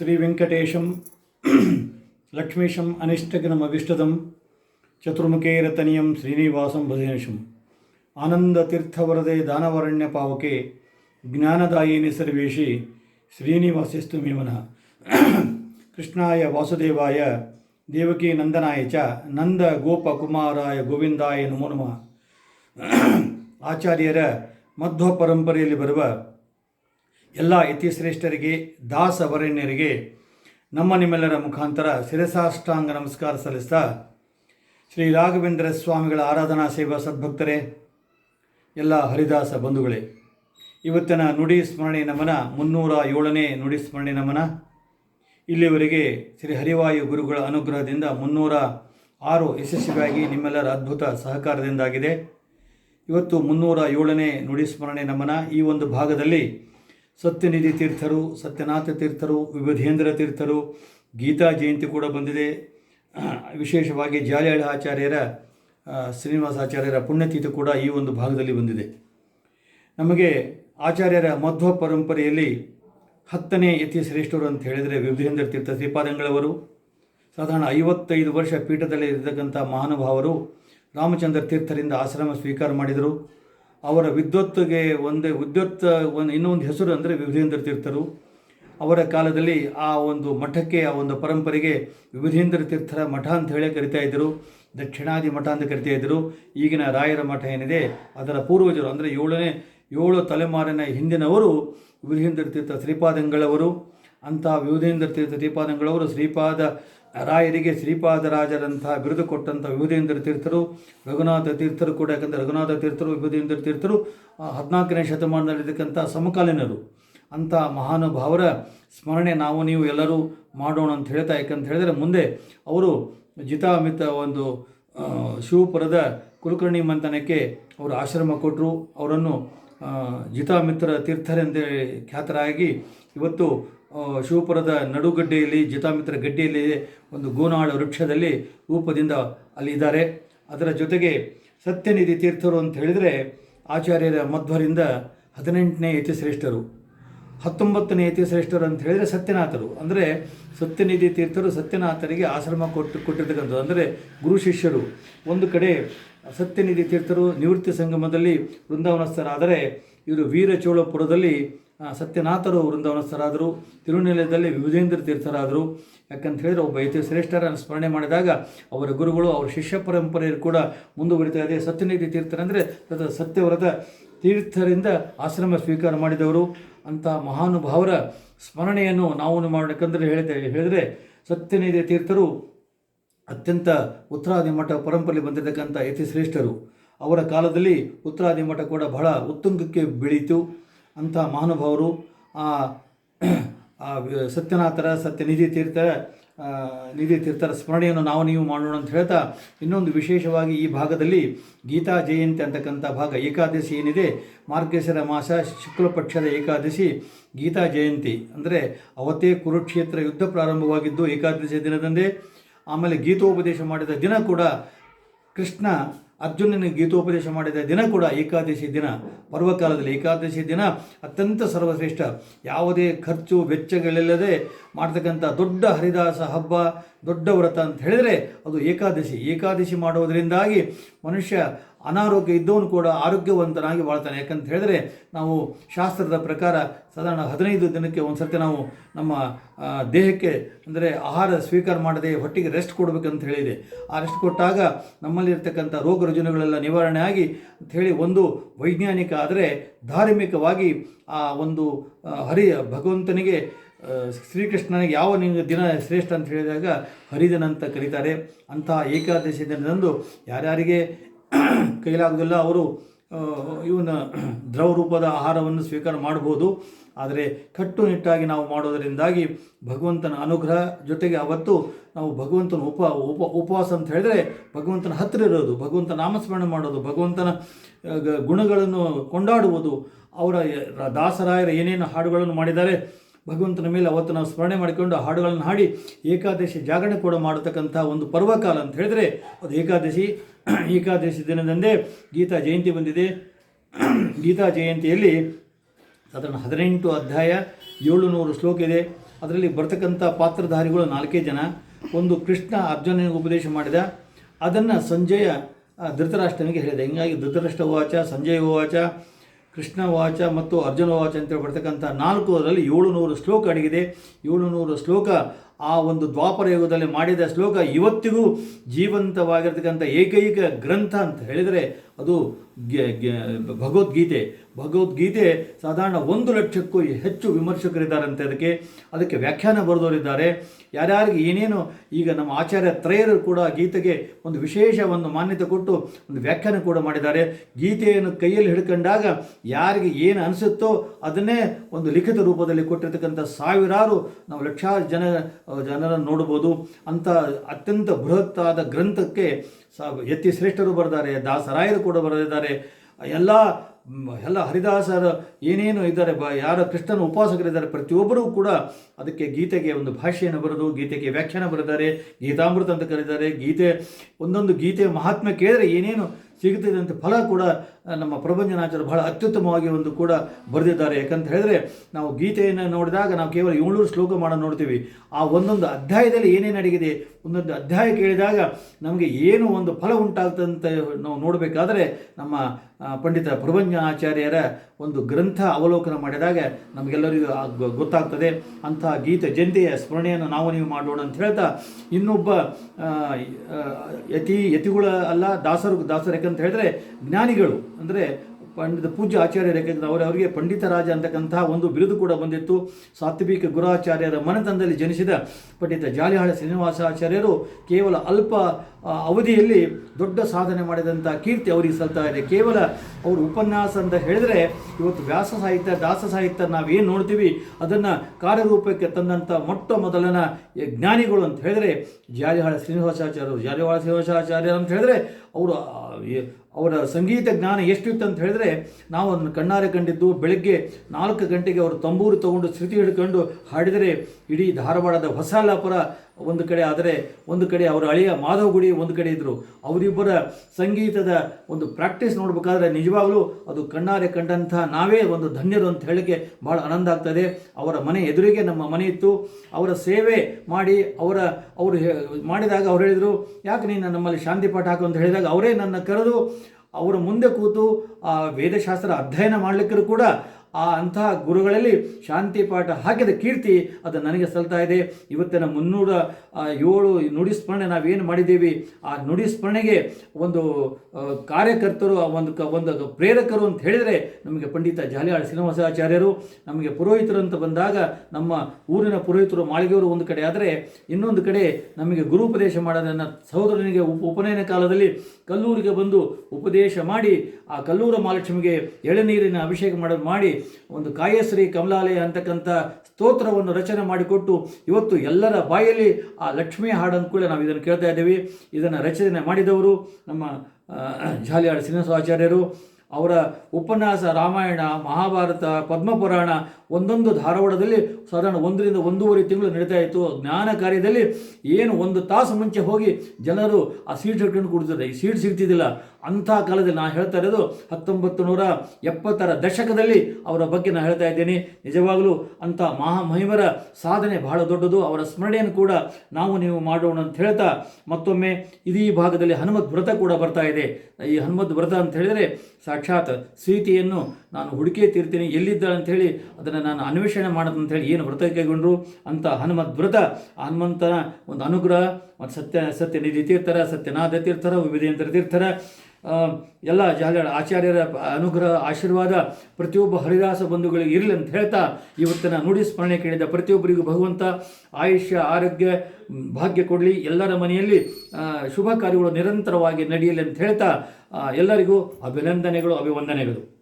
ಶ್ರೀ ವೆಂಕಟೇಶಂ ಲಕ್ಷ್ಮೀಶಂ ಅನಿಷ್ಟಗನಮವಿಷ್ಟದಂ ಚತುರ್ಮುಖೇರತನಿಯಂ ಶ್ರೀನಿವಾಸಂ ಭಜನೇಶಂ ಆನಂದತೀರ್ಥವರದೆ ದಾನವರಣ್ಯ ಪಾವಕೆ ಜ್ಞಾನದಾಯಿನಿ ಸರ್ವೇಶಿ ಶ್ರೀನಿವಾಸಿಸ್ತು ಮೇಮನಃ ಕೃಷ್ಣಾಯ ವಾಸುದೇವಾಯ ದೇವಕಿ ನಂದನಾಯ ಚ ನಂದ ಗೋಪಕುಮಾರಾಯ ಗೋವಿಂದಾಯ ನಮೋ ನಮಃ. ಆಚಾರ್ಯರ ಮಧ್ವ ಪರಂಪರೆಯಲ್ಲಿ ಬರುವ ಎಲ್ಲ ಯತಿಶ್ರೇಷ್ಠರಿಗೆ ದಾಸವರಣ್ಯರಿಗೆ ನಮ್ಮ ನಿಮ್ಮೆಲ್ಲರ ಮುಖಾಂತರ ಶಿರಸಾಷ್ಟಾಂಗ ನಮಸ್ಕಾರ ಸಲ್ಲಿಸ್ತಾ ಶ್ರೀ ರಾಘವೇಂದ್ರ ಸ್ವಾಮಿಗಳ ಆರಾಧನಾ ಸೇವಾ ಸದ್ಭಕ್ತರೇ, ಎಲ್ಲ ಹರಿದಾಸ ಬಂಧುಗಳೇ. ಇವತ್ತಿನ ನುಡಿ ಸ್ಮರಣೆ ನಮನ, ಮುನ್ನೂರ ಏಳನೇ ನುಡಿ ಸ್ಮರಣೆ ನಮನ. ಇಲ್ಲಿವರೆಗೆ ಶ್ರೀ ಹರಿವಾಯು ಗುರುಗಳ ಅನುಗ್ರಹದಿಂದ ಮುನ್ನೂರ ಆರು ಯಶಸ್ವಿಯಾಗಿ ನಿಮ್ಮೆಲ್ಲರ ಅದ್ಭುತ ಸಹಕಾರದಿಂದಾಗಿದೆ. ಇವತ್ತು ಮುನ್ನೂರ ಏಳನೇ ನುಡಿ ಸ್ಮರಣೆ ನಮನ. ಈ ಒಂದು ಭಾಗದಲ್ಲಿ ಸತ್ಯನಿಧಿ ತೀರ್ಥರು, ಸತ್ಯನಾಥ ತೀರ್ಥರು, ವಿಭಧೇಂದ್ರ ತೀರ್ಥರು, ಗೀತಾ ಜಯಂತಿ ಕೂಡ ಬಂದಿದೆ. ವಿಶೇಷವಾಗಿ ಜಾಲಿಹಳ್ಳಿ ಆಚಾರ್ಯರ ಶ್ರೀನಿವಾಸ ಆಚಾರ್ಯರ ಪುಣ್ಯತೀಥಿ ಕೂಡ ಈ ಒಂದು ಭಾಗದಲ್ಲಿ ಬಂದಿದೆ. ನಮಗೆ ಆಚಾರ್ಯರ ಮಧ್ವ ಪರಂಪರೆಯಲ್ಲಿ ಹತ್ತನೇ ಯತಿ ಶ್ರೇಷ್ಠರು ಅಂತ ಹೇಳಿದರೆ ವಿಭಧೇಂದ್ರ ತೀರ್ಥ ಶ್ರೀಪಾದಂಗಳವರು, ಸಾಧಾರಣ ಐವತ್ತೈದು ವರ್ಷ ಪೀಠದಲ್ಲಿ ಇರತಕ್ಕಂಥ ಮಹಾನುಭಾವರು ರಾಮಚಂದ್ರ ತೀರ್ಥರಿಂದ ಆಶ್ರಮ ಸ್ವೀಕಾರ ಮಾಡಿದರು. ಅವರ ವಿದ್ವತ್ತಿಗೆ ಒಂದೇ ವಿದ್ವತ್ ಒಂದು ಇನ್ನೊಂದು ಹೆಸರು ಅಂದರೆ ವಿವಿಧೇಂದ್ರ ತೀರ್ಥರು. ಅವರ ಕಾಲದಲ್ಲಿ ಆ ಒಂದು ಮಠಕ್ಕೆ, ಆ ಒಂದು ಪರಂಪರೆಗೆ ವಿವಿಧೇಂದ್ರ ತೀರ್ಥರ ಮಠ ಅಂತ ಹೇಳಿ ಕರಿತಾ ಇದ್ದರು ದಕ್ಷಿಣಾದಿ ಮಠ ಅಂತ ಕರಿತಾ ಇದ್ದರು ಈಗಿನ ರಾಯರ ಮಠ ಏನಿದೆ, ಅದರ ಪೂರ್ವಜರು ಅಂದರೆ ಏಳನೇ, ಏಳು ತಲೆಮಾರಿನ ಹಿಂದಿನವರು ವಿವಿಧೇಂದ್ರ ತೀರ್ಥ ಶ್ರೀಪಾದಂಗಳವರು ಅಂತಹ ವಿವಿಧೇಂದ್ರ ತೀರ್ಥ ಶ್ರೀಪಾದಂಗಳವರು ಶ್ರೀಪಾದ ರಾಯರಿಗೆ ಶ್ರೀಪಾದರಾಜರಂಥ ಬಿರುದು ಕೊಟ್ಟಂಥ ವಿಭುದೇಂದ್ರ ತೀರ್ಥರು, ರಘುನಾಥ ತೀರ್ಥರು ಕೂಡ, ಯಾಕಂದರೆ ರಘುನಾಥ ತೀರ್ಥರು ವಿಭುದೇಂದ್ರ ತೀರ್ಥರು ಹದಿನಾಲ್ಕನೇ ಶತಮಾನದಲ್ಲಿರ್ತಕ್ಕಂಥ ಸಮಕಾಲೀನರು. ಅಂಥ ಮಹಾನುಭಾವರ ಸ್ಮರಣೆ ನಾವು ನೀವು ಎಲ್ಲರೂ ಮಾಡೋಣ ಅಂತ ಹೇಳ್ತಾ, ಯಾಕಂತ ಹೇಳಿದರೆ ಮುಂದೆ ಅವರು ಜಿತಾಮಿತ ಒಂದು ಶಿವಪುರದ ಕುಲಕರ್ಣಿ ಮಂಥನಕ್ಕೆ ಅವರು ಆಶ್ರಮ ಕೊಟ್ಟರು ಅವರನ್ನು ಜಿತಾಮಿತ್ರ ತೀರ್ಥರೆಂದೇ ಖ್ಯಾತರಾಗಿ ಇವತ್ತು ಶಿವಪುರದ ನಡುಗಡ್ಡೆಯಲ್ಲಿ, ಜಿತಾಮಿತ್ರ ಗಡ್ಡೆಯಲ್ಲಿ ಒಂದು ಗೋನಾಳ ವೃಕ್ಷದಲ್ಲಿ ರೂಪದಿಂದ ಅಲ್ಲಿ ಇದ್ದಾರೆ. ಅದರ ಜೊತೆಗೆ ಸತ್ಯನಿಧಿ ತೀರ್ಥರು ಅಂತ ಹೇಳಿದರೆ ಆಚಾರ್ಯರ ಮಧ್ವರಿಂದ ಹದಿನೆಂಟನೇ ಯತಿಶ್ರೇಷ್ಠರು. ಹತ್ತೊಂಬತ್ತನೇ ಯತಿಶ್ರೇಷ್ಠರು ಅಂತ ಹೇಳಿದರೆ ಸತ್ಯನಾಥರು. ಅಂದರೆ ಸತ್ಯನಿಧಿ ತೀರ್ಥರು ಸತ್ಯನಾಥರಿಗೆ ಆಶ್ರಮ ಕೊಟ್ಟು ಕೊಟ್ಟಿರ್ತಕ್ಕಂಥದ್ದು. ಅಂದರೆ ಗುರು ಶಿಷ್ಯರು. ಒಂದು ಕಡೆ ಸತ್ಯನಿಧಿ ತೀರ್ಥರು ನಿವೃತ್ತಿ ಸಂಗಮದಲ್ಲಿ ವೃಂದಾವನಸ್ಥರಾದರೆ ಇವರು ವೀರಚೋಳಪುರದಲ್ಲಿ ಸತ್ಯನಾಥರು ವೃಂದಾವನಸ್ಥರಾದರು ತಿರುನೆಲೆಯಲ್ಲಿ ವಿಭುಜೇಂದ್ರ ತೀರ್ಥರಾದರು. ಯಾಕಂತ ಹೇಳಿದರೆ ಒಬ್ಬ ಯತಿ ಶ್ರೇಷ್ಠರನ್ನು ಸ್ಮರಣೆ ಮಾಡಿದಾಗ ಅವರ ಗುರುಗಳು, ಅವರ ಶಿಷ್ಯ ಪರಂಪರೆ ಕೂಡ ಮುಂದುವರಿತಾ ಇದೆ. ತೀರ್ಥರಂದರೆ ತದ ಸತ್ಯವ್ರತ ತೀರ್ಥರಿಂದ ಆಶ್ರಮ ಸ್ವೀಕಾರ ಮಾಡಿದವರು. ಅಂತ ಮಹಾನುಭಾವರ ಸ್ಮರಣೆಯನ್ನು ನಾವು ಮಾಡಬೇಕಂದ್ರೆ ಹೇಳ್ತೇವೆ ಹೇಳಿದರೆ ಸತ್ಯನಿಧಿ ತೀರ್ಥರು ಅತ್ಯಂತ ಉತ್ತರಾದಿ ಮಠ ಪರಂಪರೆ ಬಂದಿರತಕ್ಕಂಥ ಯತಿ ಶ್ರೇಷ್ಠರು ಅವರ ಕಾಲದಲ್ಲಿ ಉತ್ತರಾದಿ ಮಠ ಕೂಡ ಬಹಳ ಉತ್ತುಂಗಕ್ಕೆ ಬೆಳೀತು. ಅಂಥ ಮಹಾನುಭಾವರು ಆ ಸತ್ಯನಾಥರ ಸತ್ಯನಿಧಿ ತೀರ್ಥ ನಿಧಿ ತೀರ್ಥರ ಸ್ಮರಣೆಯನ್ನು ನಾವು ನೀವು ಮಾಡೋಣ ಅಂತ ಹೇಳ್ತಾ ಇನ್ನೊಂದು ವಿಶೇಷವಾಗಿ ಈ ಭಾಗದಲ್ಲಿ ಗೀತಾ ಜಯಂತಿ ಅಂತಕ್ಕಂಥ ಭಾಗ ಏಕಾದಶಿ ಏನಿದೆ? ಮಾರ್ಗೇಶ್ವರ ಮಾಸ, ಶುಕ್ಲಪಕ್ಷದ ಏಕಾದಶಿ, ಗೀತಾ ಜಯಂತಿ. ಅಂದರೆ ಅವತ್ತೇ ಕುರುಕ್ಷೇತ್ರ ಯುದ್ಧ ಪ್ರಾರಂಭವಾಗಿದ್ದು ಏಕಾದಶಿ ದಿನದಂದೇ. ಆಮೇಲೆ ಗೀತೋಪದೇಶ ಮಾಡಿದ ದಿನ ಕೂಡ ಕೃಷ್ಣ ಅರ್ಜುನನಿಗೆ ಗೀತೋಪದೇಶ ಮಾಡಿದ ದಿನ ಕೂಡ ಏಕಾದಶಿ ದಿನ, ಪರ್ವಕಾಲದಲ್ಲಿ ಏಕಾದಶಿ ದಿನ ಅತ್ಯಂತ ಸರ್ವಶ್ರೇಷ್ಠ. ಯಾವುದೇ ಖರ್ಚು, ವೆಚ್ಚಗಳಿಲ್ಲದೆ ಮಾಡ್ತಕ್ಕಂಥ ದೊಡ್ಡ ಹರಿದಾಸ ಹಬ್ಬ, ದೊಡ್ಡ ವ್ರತ ಅಂತ ಹೇಳಿದರೆ ಅದು ಏಕಾದಶಿ. ಏಕಾದಶಿ ಮಾಡುವುದರಿಂದಾಗಿ ಮನುಷ್ಯ ಅನಾರೋಗ್ಯ ಇದ್ದವನು ಕೂಡ ಆರೋಗ್ಯವಂತನಾಗಿ ಬಾಳ್ತಾನೆ. ಯಾಕಂತ ಹೇಳಿದ್ರೆ ನಾವು ಶಾಸ್ತ್ರದ ಪ್ರಕಾರ ಸಾಧಾರಣ ಹದಿನೈದು ದಿನಕ್ಕೆ ಒಂದು ಸರ್ತಿ ನಾವು ನಮ್ಮ ದೇಹಕ್ಕೆ ಅಂದರೆ ಆಹಾರ ಸ್ವೀಕಾರ ಮಾಡದೆ ಹೊಟ್ಟೆಗೆ ರೆಸ್ಟ್ ಕೊಡಬೇಕಂತ ಹೇಳಿದೆ. ಆ ರೆಸ್ಟ್ ಕೊಟ್ಟಾಗ ನಮ್ಮಲ್ಲಿರ್ತಕ್ಕಂಥ ರೋಗ ರುಜಿನಗಳೆಲ್ಲ ನಿವಾರಣೆ ಆಗಿ ಅಂಥೇಳಿ ಒಂದು ವೈಜ್ಞಾನಿಕ ಆದರೆ ಧಾರ್ಮಿಕವಾಗಿ ಆ ಒಂದು ಹರಿ ಭಗವಂತನಿಗೆ ಶ್ರೀಕೃಷ್ಣನಿಗೆ ಯಾವ ನಿಮಗೆ ದಿನ ಶ್ರೇಷ್ಠ ಅಂತ ಹೇಳಿದಾಗ ಹರಿದಿನ ಅಂತ ಕರೀತಾರೆ. ಅಂತಹ ಏಕಾದಶಿ ದಿನದಂದು ಯಾರ್ಯಾರಿಗೆ ಕೈಲಾಗೋದಿಲ್ಲ ಅವರು ಇವನ್ನ ಇವನ ದ್ರವ ರೂಪದ ಆಹಾರವನ್ನು ಸ್ವೀಕಾರ ಮಾಡ್ಬೋದು ಆದರೆ ಕಟ್ಟುನಿಟ್ಟಾಗಿ ನಾವು ಮಾಡೋದರಿಂದಾಗಿ ಭಗವಂತನ ಅನುಗ್ರಹ ಜೊತೆಗೆ ಅವತ್ತು ನಾವು ಭಗವಂತನ ಉಪ ಉಪ, ಉಪವಾಸ ಅಂತ ಹೇಳಿದರೆ ಭಗವಂತನ ಹತ್ತಿರ ಇರೋದು ಭಗವಂತನ ನಾಮಸ್ಮರಣೆ ಮಾಡೋದು, ಭಗವಂತನ ಗುಣಗಳನ್ನು ಕೊಂಡಾಡುವುದು. ಅವರ ದಾಸರಾಯರ ಏನೇನು ಹಾಡುಗಳನ್ನು ಮಾಡಿದ್ದಾರೆ ಭಗವಂತನ ಮೇಲೆ ಅವತ್ತು ನಾವು ಸ್ಮರಣೆ ಮಾಡಿಕೊಂಡು ಹಾಡುಗಳನ್ನು ಹಾಡಿ ಏಕಾದಶಿ ಜಾಗರಣೆ ಕೂಡ ಮಾಡತಕ್ಕಂಥ ಒಂದು ಪರ್ವಕಾಲ ಅಂತ ಹೇಳಿದರೆ ಅದು ಏಕಾದಶಿ. ಏಕಾದಶಿ ದಿನದಂದೇ ಗೀತಾ ಜಯಂತಿ ಬಂದಿದೆ. ಗೀತಾ ಜಯಂತಿಯಲ್ಲಿ ಸಾಧಾರಣ ಹದಿನೆಂಟು ಅಧ್ಯಾಯ ಏಳು ನೂರು ಶ್ಲೋಕ ಇದೆ. ಅದರಲ್ಲಿ ಬರ್ತಕ್ಕಂಥ ಪಾತ್ರಧಾರಿಗಳು ನಾಲ್ಕೇ ಜನ. ಒಂದು ಕೃಷ್ಣ ಅರ್ಜುನನಿಗೆ ಉಪದೇಶ ಮಾಡಿದ. ಅದನ್ನು ಸಂಜಯ ಧೃತರಾಷ್ಟ್ರನಿಗೆ ಹೇಳಿದೆ. ಹಿಂಗಾಗಿ ಧೃತರಾಷ್ಟ್ರ ಹೋವಾಚ ಸಂಜಯ ವಾಚ ಕೃಷ್ಣ ವಾಚ ಮತ್ತು ಅರ್ಜುನ ವಾಚ ಅಂತ ಬರ್ತಕ್ಕಂಥ ನಾಲ್ಕು ಅದರಲ್ಲಿ ಏಳು ನೂರು ಶ್ಲೋಕ ಅಡಗಿದೆ. ಏಳು ನೂರು ಶ್ಲೋಕ ಆ ಒಂದು ದ್ವಾಪರ ಯುಗದಲ್ಲಿ ಮಾಡಿದ ಶ್ಲೋಕ ಇವತ್ತಿಗೂ ಜೀವಂತವಾಗಿರ್ತಕ್ಕಂಥ ಏಕೈಕ ಗ್ರಂಥ ಅಂತ ಹೇಳಿದರೆ ಅದು ಭಗವದ್ಗೀತೆ. ಭಗವದ್ಗೀತೆ ಸಾಧಾರಣ ಒಂದು ಲಕ್ಷಕ್ಕೂ ಹೆಚ್ಚು ವಿಮರ್ಶಕರಿದ್ದಾರಂತೆ ಅದಕ್ಕೆ ಅದಕ್ಕೆ ವ್ಯಾಖ್ಯಾನ ಬರೆದವರಿದ್ದಾರೆ. ಯಾರ್ಯಾರಿಗೆ ಏನೇನು ಈಗ ನಮ್ಮ ಆಚಾರ್ಯ ತ್ರಯರು ಕೂಡ ಗೀತೆಗೆ ಒಂದು ವಿಶೇಷ ಒಂದು ಮಾನ್ಯತೆ ಕೊಟ್ಟು ಒಂದು ವ್ಯಾಖ್ಯಾನ ಕೂಡ ಮಾಡಿದ್ದಾರೆ. ಗೀತೆಯನ್ನು ಕೈಯಲ್ಲಿ ಹಿಡ್ಕೊಂಡಾಗ ಯಾರಿಗೆ ಏನು ಅನಿಸುತ್ತೋ ಅದನ್ನೇ ಒಂದು ಲಿಖಿತ ರೂಪದಲ್ಲಿ ಕೊಟ್ಟಿರ್ತಕ್ಕಂಥ ಸಾವಿರಾರು ನಾವು ಲಕ್ಷಾರು ಜನ ಜನರನ್ನು ನೋಡ್ಬೋದು. ಅಂತ ಅತ್ಯಂತ ಬೃಹತ್ತಾದ ಗ್ರಂಥಕ್ಕೆ ಸ ಯತಿ ಶ್ರೇಷ್ಠರು ಬರೆದಾರೆ, ದಾಸರಾಯರು ಕೂಡ ಬರೆದಿದ್ದಾರೆ. ಎಲ್ಲ ಎಲ್ಲ ಹರಿದಾಸರ ಏನೇನು ಇದ್ದಾರೆ, ಬ, ಯಾರ ಕೃಷ್ಣನ ಉಪಾಸಕರಿದ್ದಾರೆ, ಪ್ರತಿಯೊಬ್ಬರೂ ಕೂಡ ಅದಕ್ಕೆ ಗೀತೆಗೆ ಒಂದು ಭಾಷೆಯನ್ನು ಬರೆದು, ಗೀತೆಗೆ ವ್ಯಾಖ್ಯಾನ ಬರೆದಾರೆ, ಗೀತಾಮೃತ ಅಂತ ಕರೀತಾರೆ, ಗೀತೆ, ಒಂದೊಂದು ಗೀತೆಯ ಮಹಾತ್ಮೆ ಕೇಳಿದರೆ ಏನೇನು ಸಿಗುತ್ತದೆ ಅಂತ ಫಲ ಕೂಡ ನಮ್ಮ ಪ್ರಭಂಜನಾಚಾರ್ಯ ಬಹಳ ಅತ್ಯುತ್ತಮವಾಗಿ ಒಂದು ಕೂಡ ಬರೆದಿದ್ದಾರೆ. ಯಾಕಂತ ಹೇಳಿದ್ರೆ ನಾವು ಗೀತೆಯನ್ನು ನೋಡಿದಾಗ ನಾವು ಕೇವಲ ಏಳ್ನೂರು ಶ್ಲೋಕ ಮಾಡೋದು ನೋಡ್ತೀವಿ. ಆ ಒಂದೊಂದು ಅಧ್ಯಾಯದಲ್ಲಿ ಏನೇ ನಡೆಗಿದೆ ಒಂದೊಂದು ಅಧ್ಯಾಯ ಕೇಳಿದಾಗ ನಮಗೆ ಏನು ಒಂದು ಫಲ ಉಂಟಾಗ್ತಂತ ನಾವು ನೋಡಬೇಕಾದ್ರೆ ನಮ್ಮ ಪಂಡಿತ ಪ್ರಭಂಜನಾಚಾರ್ಯರ ಒಂದು ಗ್ರಂಥ ಅವಲೋಕನ ಮಾಡಿದಾಗ ನಮಗೆಲ್ಲರಿಗೂ ಗೊತ್ತಾಗ್ತದೆ. ಅಂತಹ ಗೀತೆ ಜಯಂತಿಯ ಸ್ಮರಣೆಯನ್ನು ನಾವು ನೀವು ಮಾಡೋಣ ಅಂತ ಹೇಳ್ತಾ ಇನ್ನೊಬ್ಬ ಯತಿ, ಯತಿಗಳ ಅಲ್ಲ, ದಾಸರು ದಾಸರು ಯಾಕಂತ ಹೇಳಿದ್ರೆ ಜ್ಞಾನಿಗಳು. ಅಂದರೆ ಪಂಡಿತ ಪೂಜ್ಯ ಆಚಾರ್ಯರು ಯಾಕೆಂದರೆ ಅವರು ಅವರಿಗೆ ಪಂಡಿತ ರಾಜ ಅಂತಕ್ಕಂಥ ಒಂದು ಬಿರುದು ಕೂಡ ಬಂದಿತ್ತು. ಸಾತ್ವಿಕ ಗುರಾಚಾರ್ಯರ ಮನೆತನದಲ್ಲಿ ಜನಿಸಿದ ಪಂಡಿತ ಜಾಲಿಹಾಳ ಶ್ರೀನಿವಾಸಾಚಾರ್ಯರು ಕೇವಲ ಅಲ್ಪ ಅವಧಿಯಲ್ಲಿ ದೊಡ್ಡ ಸಾಧನೆ ಮಾಡಿದಂಥ ಕೀರ್ತಿ ಅವರಿಗೆ ಸಲ್ತಾ ಇದೆ. ಕೇವಲ ಅವರು ಉಪನ್ಯಾಸ ಅಂತ ಹೇಳಿದರೆ ಇವತ್ತು ವ್ಯಾಸ ಸಾಹಿತ್ಯ, ದಾಸ ಸಾಹಿತ್ಯ ನಾವೇನು ನೋಡ್ತೀವಿ, ಅದನ್ನು ಕಾರ್ಯರೂಪಕ್ಕೆ ತಂದಂಥ ಮೊಟ್ಟ ಮೊದಲನ ಜ್ಞಾನಿಗಳು ಅಂತ ಹೇಳಿದ್ರೆ ಜಾಲಿಹಾಳ ಶ್ರೀನಿವಾಸಾಚಾರ್ಯರು ಜಾಲಿಹಾಳ ಶ್ರೀನಿವಾಸಾಚಾರ್ಯರು ಅಂತ ಹೇಳಿದ್ರೆ ಅವರು ಅವರ ಸಂಗೀತ ಜ್ಞಾನ ಎಷ್ಟಿತ್ತು ಅಂತ ಹೇಳಿದ್ರೆ, ನಾವು ಅದನ್ನು ಕಣ್ಣಾರೆ ಕಂಡಿದ್ದು ಬೆಳಗ್ಗೆ ನಾಲ್ಕು ಗಂಟೆಗೆ ಅವರು ತಂಬೂರು ತಗೊಂಡು ಶ್ರುತಿ ಹಿಡ್ಕೊಂಡು ಹಾಡಿದರೆ ಇಡೀ ಧಾರವಾಡದ ಹೊಸಾಲಾಪುರ ಒಂದು ಕಡೆ ಆದರೆ ಒಂದು ಕಡೆ ಅವರ ಅಳಿಯ ಮಾಧವ ಗುಡಿ, ಒಂದು ಕಡೆ ಇದ್ದರು ಅವರಿಬ್ಬರ ಸಂಗೀತದ ಒಂದು ಪ್ರಾಕ್ಟೀಸ್ ನೋಡಬೇಕಾದ್ರೆ ನಿಜವಾಗ್ಲೂ ಅದು ಕಣ್ಣಾರೆ ಕಂಡಂಥ ನಾವೇ ಒಂದು ಧನ್ಯರು ಅಂತ ಹೇಳಕ್ಕೆ ಭಾಳ ಆನಂದ ಆಗ್ತದೆ. ಅವರ ಮನೆ ಎದುರಿಗೆ ನಮ್ಮ ಮನೆ ಇತ್ತು. ಅವರ ಸೇವೆ ಮಾಡಿ ಅವರ, ಅವರು ಮಾಡಿದಾಗ ಅವ್ರು ಹೇಳಿದರು, ಯಾಕೆ ನೀನು ನಮ್ಮಲ್ಲಿ ಶಾಂತಿ ಪಾಠ ಹಾಕು? ಅಂತ ಹೇಳಿದಾಗ ಅವರೇ ನನ್ನ ಕರೆದು ಅವರ ಮುಂದೆ ಕೂತು ಆ ವೇದಶಾಸ್ತ್ರ ಅಧ್ಯಯನ ಮಾಡಲಿಕ್ಕೂ ಕೂಡ ಆ ಅಂತಹ ಗುರುಗಳಲ್ಲಿ ಶಾಂತಿ ಪಾಠ ಹಾಕಿದ ಕೀರ್ತಿ ಅದು ನನಗೆ ಸಲ್ತಾ ಇದೆ. ಇವತ್ತಿನ ಮುನ್ನೂರ ಏಳು ನುಡಿ ಸ್ಮರಣೆ ನಾವೇನು ಮಾಡಿದ್ದೀವಿ? ಆ ನುಡಿ ಸ್ಮರಣೆಗೆ ಒಂದು ಕಾರ್ಯಕರ್ತರು, ಆ ಒಂದು ಕ, ಒಂದು ಪ್ರೇರಕರು ಅಂತ ಹೇಳಿದರೆ ನಮಗೆ ಪಂಡಿತ ಜಾಲಿಯಾಳ ಶ್ರೀನಿವಾಸಾಚಾರ್ಯರು ನಮಗೆ ಪುರೋಹಿತರು ಅಂತ ಬಂದಾಗ ನಮ್ಮ ಊರಿನ ಪುರೋಹಿತರು ಮಾಳಿಗೆಯವರು ಒಂದು ಕಡೆ ಆದರೆ ಇನ್ನೊಂದು ಕಡೆ ನಮಗೆ ಗುರುಪದೇಶ ಮಾಡೋದನ್ನು ಸಹೋದರನಿಗೆ ಉಪ, ಉಪನಯನ ಕಾಲದಲ್ಲಿ ಕಲ್ಲೂರಿಗೆ ಬಂದು ಉಪದೇಶ ಮಾಡಿ ಆ ಕಲ್ಲೂರ ಮಹಾಲಕ್ಷ್ಮಿಗೆ ಎಳೆನೀರಿನ ಅಭಿಷೇಕ ಮಾಡೋದು ಮಾಡಿ ಒಂದು ಕಾಯಶ್ರೀ ಕಮಲಾಲಯ ಅಂತಕ್ಕಂಥ ಸ್ತೋತ್ರವನ್ನು ರಚನೆ ಮಾಡಿಕೊಟ್ಟು ಇವತ್ತು ಎಲ್ಲರ ಬಾಯಲ್ಲಿ ಆ ಲಕ್ಷ್ಮೀ ಹಾಡು ಅಂದ್ಕೂಡಲೇ ನಾವು ಇದನ್ನು ಕೇಳ್ತಾ ಇದ್ದೀವಿ. ಇದನ್ನು ರಚನೆ ಮಾಡಿದವರು ನಮ್ಮ ಜಾಲಿಯಾಳ ಶ್ರೀನಿವಾಸಾಚಾರ್ಯರು ಅವರ ಉಪನ್ಯಾಸ ರಾಮಾಯಣ, ಮಹಾಭಾರತ, ಪದ್ಮಪುರಾಣ ಒಂದೊಂದು ಧಾರವಾಡದಲ್ಲಿ ಸಾಧಾರಣ ಒಂದರಿಂದ ಒಂದೂವರೆ ತಿಂಗಳು ನಡೀತಾ ಇತ್ತು. ಜ್ಞಾನ ಕಾರ್ಯದಲ್ಲಿ ಏನು ಒಂದು ತಾಸು ಮುಂಚೆ ಹೋಗಿ ಜನರು ಆ ಸೀಟ್ ಹಿಡ್ಕೊಂಡು ಕೊಡ್ತಿದ್ದಾರೆ ಈ ಸೀಟ್ ಸಿಗ್ತಿದ್ದಿಲ್ಲ. ಅಂಥ ಕಾಲದಲ್ಲಿ ನಾನು ಹೇಳ್ತಾ ಇರೋದು ಹತ್ತೊಂಬತ್ತು ನೂರ ಎಪ್ಪತ್ತರ ದಶಕದಲ್ಲಿ ಅವರ ಬಗ್ಗೆ ನಾನು ಹೇಳ್ತಾ ಇದ್ದೇನೆ. ನಿಜವಾಗಲೂ ಅಂಥ ಮಹಾಮಹಿಮರ ಸಾಧನೆ ಬಹಳ ದೊಡ್ಡದು. ಅವರ ಸ್ಮರಣೆಯನ್ನು ಕೂಡ ನಾವು ನೀವು ಮಾಡೋಣ ಅಂತ ಹೇಳ್ತಾ ಮತ್ತೊಮ್ಮೆ ಇದೀ ಭಾಗದಲ್ಲಿ ಹನುಮದ್ ವ್ರತ ಕೂಡ ಬರ್ತಾ ಇದೆ. ಈ ಹನುಮದ್ ವ್ರತ ಅಂತ ಹೇಳಿದರೆ ಸಾಕ್ಷಾತ್ ಸೀತೆಯನ್ನು ನಾನು ಹುಡುಕೇ ತೀರ್ತೀನಿ. ಎಲ್ಲಿದ್ದಾಳೆ ಅಂತ ಹೇಳಿ ಅದನ್ನು ನಾನು ಅನ್ವೇಷಣೆ ಮಾಡೋದು ಅಂತ ಹೇಳಿ ಏನು ವ್ರತ ಕೈಗೊಂಡ್ರು? ಅಂತ ಹನುಮದ್ ವ್ರತ. ಹನುಮಂತನ ಒಂದು ಅನುಗ್ರಹ, ಮತ್ತು ಸತ್ಯ, ಸತ್ಯನಿಧಿ ತೀರ್ಥರ ಸತ್ಯನಾಥ ತೀರ್ಥರ, ವಿವಿಧೇಂದ್ರ ತೀರ್ಥರ ಎಲ್ಲ ಜಾಲ ಆಚಾರ್ಯರ ಅನುಗ್ರಹ, ಆಶೀರ್ವಾದ ಪ್ರತಿಯೊಬ್ಬ ಹರಿದಾಸ ಬಂಧುಗಳಿಗೆ ಇರಲಿ ಅಂತ ಹೇಳ್ತಾ ಇವತ್ತಿನ ನುಡಿ ಸ್ಮರಣೆ ಕೇಳಿದ ಪ್ರತಿಯೊಬ್ಬರಿಗೂ ಭಗವಂತ ಆಯುಷ್ಯ, ಆರೋಗ್ಯ, ಭಾಗ್ಯ ಕೊಡಲಿ. ಎಲ್ಲರ ಮನೆಯಲ್ಲಿ ಶುಭ ಕಾರ್ಯಗಳು ನಿರಂತರವಾಗಿ ನಡೆಯಲಿ ಅಂತ ಹೇಳ್ತಾ ಎಲ್ಲರಿಗೂ ಅಭಿನಂದನೆಗಳು, ಅಭಿವಂದನೆಗಳು.